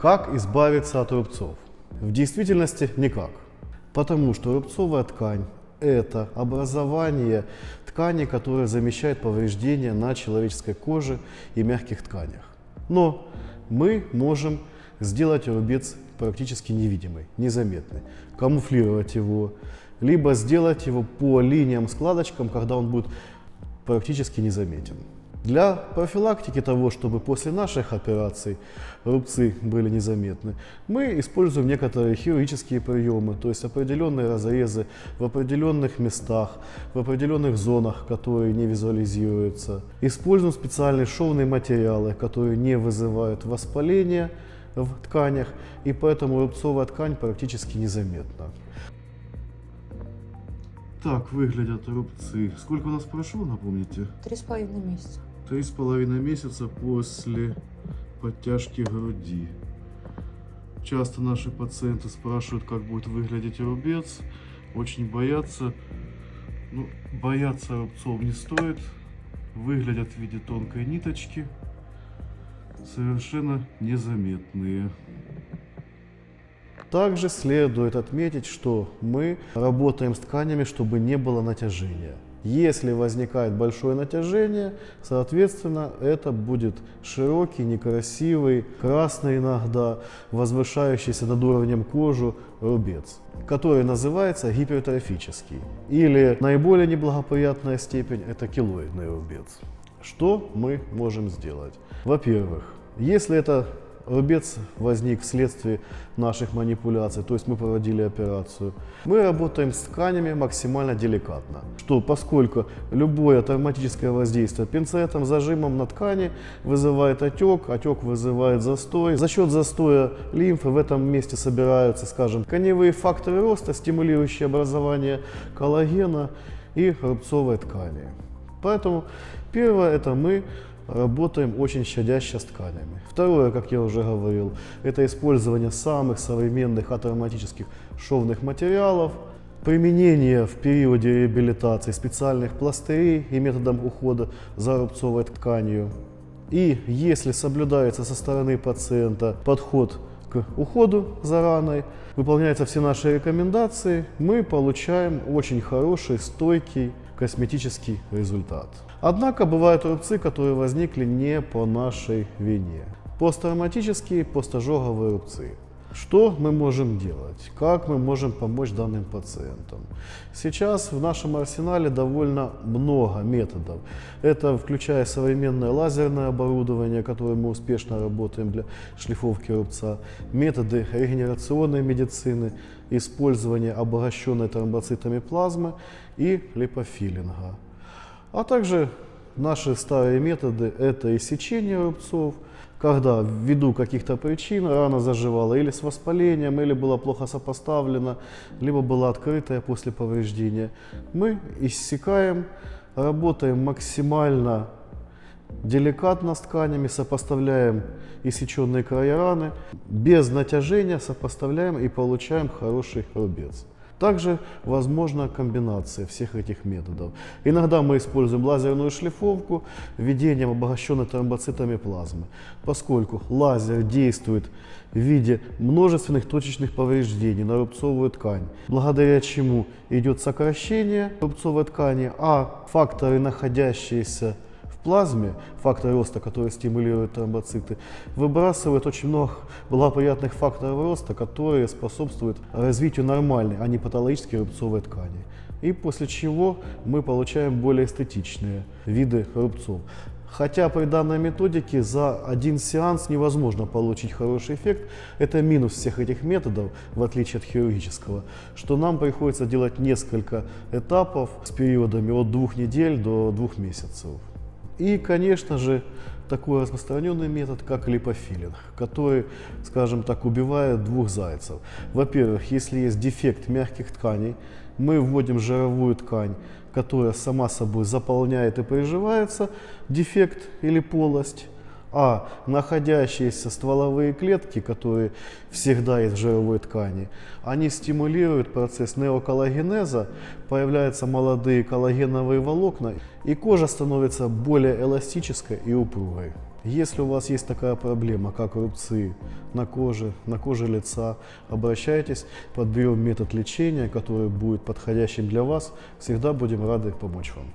Как избавиться от рубцов? В действительности никак. Потому что рубцовая ткань – это образование ткани, которое замещает повреждения на человеческой коже и мягких тканях. Но мы можем сделать рубец практически невидимый, незаметный, камуфлировать его, либо сделать его по линиям, складочкам, когда он будет практически незаметен. Для профилактики того, чтобы после наших операций рубцы были незаметны, мы используем некоторые хирургические приемы, то есть определенные разрезы в определенных местах, в определенных зонах, которые не визуализируются. Используем специальные шовные материалы, которые не вызывают воспаления в тканях, и поэтому рубцовая ткань практически незаметна. Так выглядят рубцы. Сколько у нас прошло, напомните? Три с половиной месяца. Три с половиной месяца после подтяжки груди. Часто наши пациенты спрашивают, как будет выглядеть рубец. Очень боятся. Ну, бояться рубцов не стоит. Выглядят в виде тонкой ниточки. Совершенно незаметные. Также следует отметить, что мы работаем с тканями, чтобы не было натяжения. Если возникает большое натяжение, соответственно, это будет широкий, некрасивый, красный иногда, возвышающийся над уровнем кожи рубец, который называется гипертрофический. Или наиболее неблагоприятная степень – это килоидный рубец. Что мы можем сделать? Во-первых, если это рубец возник вследствие наших манипуляций, то есть мы проводили операцию. Мы работаем с тканями максимально деликатно, что поскольку любое травматическое воздействие пинцетом, зажимом на ткани вызывает отек, отек вызывает застой. За счет застоя лимфы в этом месте собираются, скажем, коневые факторы роста, стимулирующие образование коллагена и рубцовой ткани. Поэтому первое это мы работаем очень щадяще с тканями. Второе, как я уже говорил, это использование самых современных атравматических шовных материалов, применение в периоде реабилитации специальных пластырей и методом ухода за рубцовой тканью. И если соблюдается со стороны пациента подход к уходу за раной, выполняются все наши рекомендации, мы получаем очень хороший, стойкий косметический результат. Однако бывают рубцы, которые возникли не по нашей вине. Посттравматические постожоговые рубцы. Что мы можем делать? Как мы можем помочь данным пациентам? Сейчас в нашем арсенале довольно много методов. Это включая современное лазерное оборудование, которое мы успешно работаем для шлифовки рубца, методы регенерационной медицины, использование обогащенной тромбоцитами плазмы и липофилинга. А также наши старые методы – это иссечение рубцов, когда ввиду каких-то причин рана заживала или с воспалением, или была плохо сопоставлена, либо была открытая после повреждения. Мы иссекаем, работаем максимально деликатно с тканями, сопоставляем иссеченные края раны, без натяжения сопоставляем и получаем хороший рубец. Также возможна комбинация всех этих методов. Иногда мы используем лазерную шлифовку введением обогащенной тромбоцитами плазмы, поскольку лазер действует в виде множественных точечных повреждений на рубцовую ткань, благодаря чему идет сокращение рубцовой ткани, а факторы, находящиеся плазме, фактор роста, который стимулирует тромбоциты, выбрасывает очень много благоприятных факторов роста, которые способствуют развитию нормальной, а не патологической рубцовой ткани. И после чего мы получаем более эстетичные виды рубцов. Хотя при данной методике за один сеанс невозможно получить хороший эффект. Это минус всех этих методов, в отличие от хирургического, что нам приходится делать несколько этапов с периодами от двух недель до двух месяцев. И, конечно же, такой распространенный метод, как липофилинг, который, скажем так, убивает двух зайцев. Во-первых, если есть дефект мягких тканей, мы вводим жировую ткань, которая сама собой заполняет и приживается дефект или полость а находящиеся стволовые клетки, которые всегда есть в жировой ткани, они стимулируют процесс неоколлагенеза, появляются молодые коллагеновые волокна, и кожа становится более эластической и упругой. Если у вас есть такая проблема, как рубцы на коже, на коже лица, обращайтесь, подберем метод лечения, который будет подходящим для вас. Всегда будем рады помочь вам.